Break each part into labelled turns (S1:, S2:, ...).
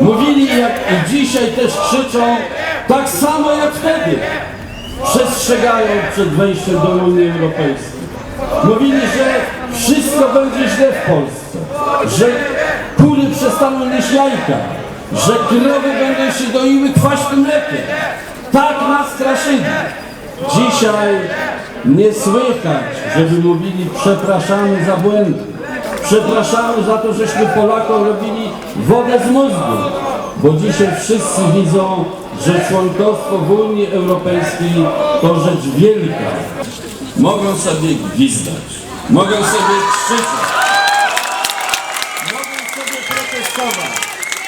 S1: Mówili jak i dzisiaj też krzyczą, tak samo jak wtedy. Przestrzegają przed wejściem do Unii Europejskiej. Mówili, że wszystko będzie źle w Polsce, że kury przestaną nieść jajka, że krowy będą się doiły kwaśnym mlekiem. Tak nas straszyli. Dzisiaj nie słychać, żeby mówili przepraszamy za błędy. Przepraszamy za to, żeśmy Polakom robili wodę z mózgu, bo dzisiaj wszyscy widzą, że członkostwo w Unii Europejskiej to rzecz wielka. Mogą sobie gwizdać, mogą sobie krzyczeć, mogą sobie protestować,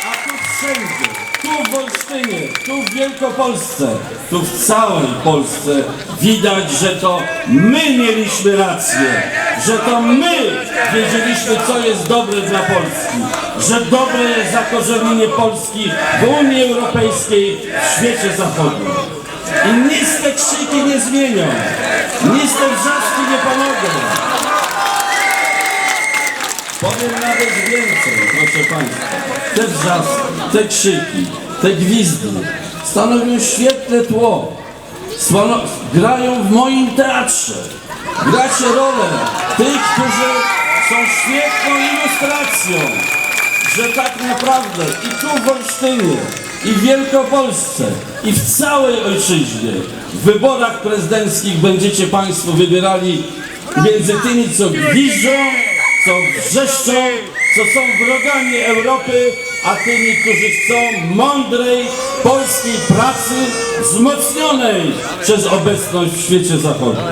S1: a tu wszędzie, tu w Olsztynie, tu w Wielkopolsce, tu w całej Polsce widać, że to my mieliśmy rację, że to my wiedzieliśmy, co jest dobre dla Polski, że dobre jest zakorzenienie Polski w Unii Europejskiej, w świecie zachodnim. I nic te krzyki nie zmienią, nic te wrzaski nie pomogą. Powiem nawet więcej, proszę Państwa. Te wrzaski, te krzyki, te gwizdy stanowią świetne tło. Grają w moim teatrze. Gracie rolę tych, którzy są świetną ilustracją, że tak naprawdę i tu w Olsztynie, i w Wielkopolsce, i w całej ojczyźnie w wyborach prezydenckich będziecie Państwo wybierali między tymi, co gwiżdżą, co wrzeszczą, co są wrogami Europy, a tymi, którzy chcą mądrej polskiej pracy wzmocnionej przez obecność w świecie zachodnim.